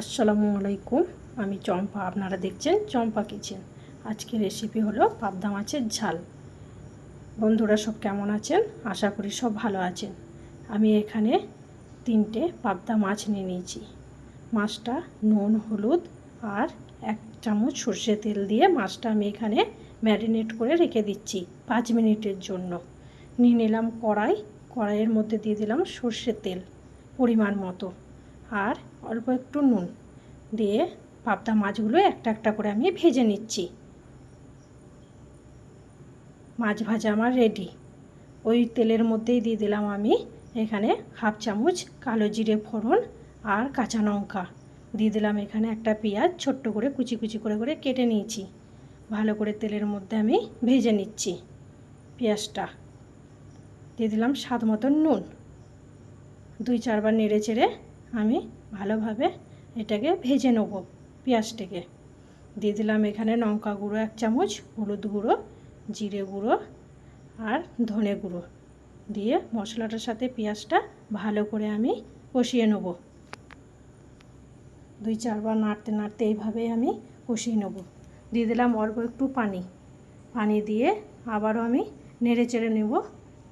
আসসালামু আলাইকুম, আমি চম্পা, আপনারা দেখছেন চম্পা কিচেন। আজকে রেসিপি হলো পাবদা মাছের ঝাল। বন্ধুরা সব কেমন আছেন? আশা করি সব ভালো আছেন। আমি এখানে তিনটে পাবদা মাছ নিয়ে নিয়েছি। মাছটা নুন, হলুদ আর এক চামচ সর্ষে তেল দিয়ে মাছটা আমি এখানে ম্যারিনেট করে রেখে দিচ্ছি পাঁচ মিনিটের জন্য। নিয়ে নিলাম কড়াই, কড়াইয়ের মধ্যে দিয়ে দিলাম সর্ষের তেল পরিমাণ মতো। আর অল্প একটু নুন দিয়ে পাবদা মাছগুলো একটা একটা করে আমি ভেজে নিচ্ছি। মাছ ভাজা আমার রেডি ওই তেলের মধ্যেই দিয়ে দিলাম আমি এখানে হাফ চামচ কালো জিরে ফোড়ন আর কাঁচা লঙ্কা। দিয়ে দিলাম এখানে একটা পেঁয়াজ ছোট্ট করে কুচি কুচি করে করে কেটে নিয়েছি। ভালো করে তেলের মধ্যে আমি ভেজে নিচ্ছি পেঁয়াজটা। দিয়ে দিলাম স্বাদ মতন নুন। দুই চারবার নেড়ে চেড়ে আমি ভালোভাবে এটাকে ভেজে নেব পেঁয়াজটাকে। দিয়ে দিলাম এখানে লঙ্কা গুঁড়ো এক চামচ, হলুদ গুঁড়ো, জিরে গুঁড়ো আর ধনে গুঁড়ো। দিয়ে মশলাটার সাথে পেঁয়াজটা ভালো করে আমি কষিয়ে নেব। দুই চারবার নাড়তে নাড়তে এইভাবেই আমি কষিয়ে নেব। দিয়ে দিলাম অল্প একটু পানি। পানি দিয়ে আবারও আমি নেড়ে চেড়ে নেব।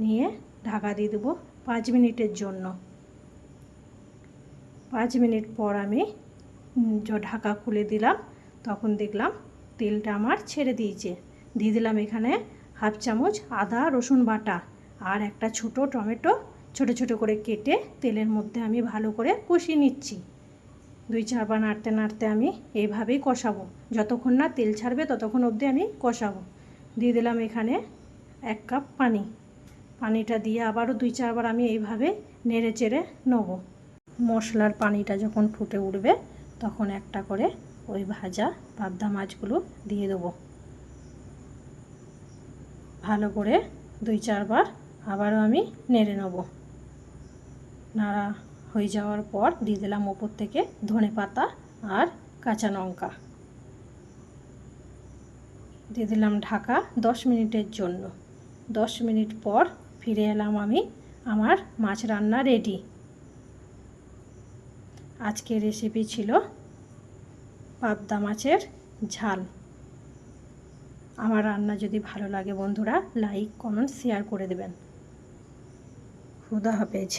নিয়ে ঢাকা দিয়ে দেবো পাঁচ মিনিটের জন্য। পাঁচ মিনিট পর আমি ঢাকা খুলে দিলাম। তখন দেখলাম তেলটা আমার ছেড়ে দিয়েছে। দিয়ে দিলাম এখানে হাফ চামচ আদা, রসুন বাটা আর একটা ছোট টমেটো ছোট ছোট করে কেটে তেলের মধ্যে আমি ভালো করে কষিয়ে নিচ্ছি। দুই চারবার নাড়তে নাড়তে আমি এইভাবেই কষাবো। যতক্ষণ না তেল ছাড়বে ততক্ষণ অবধি আমি কষাবো। দিয়ে দিলাম এখানে এক কাপ পানি। পানিটা দিয়ে আবারও দুই চারবার আমি এইভাবে নেড়ে চেড়ে নেব। মশলার পানিটা যখন ফুটে উঠবে, তখন একটা করে ওই ভাজা পাবদা মাছগুলো দিয়ে দেবো। ভালো করে দুই চারবার আবারও আমি নেড়ে নেব। নাড়া হয়ে যাওয়ার পর দিয়ে দিলাম ওপর থেকে ধনে পাতা আর কাঁচা লঙ্কা। দিয়ে দিলাম ঢাকা দশ মিনিটের জন্য। দশ মিনিট পর ফিরে এলাম আমি, আমার মাছ রান্না রেডি আজকের রেসিপি ছিল পাবদা মাছের ঝাল। আমার রান্না যদি ভালো লাগে বন্ধুরা লাইক কমেন্ট শেয়ার করে দেবেন। খুদা হাফেজ।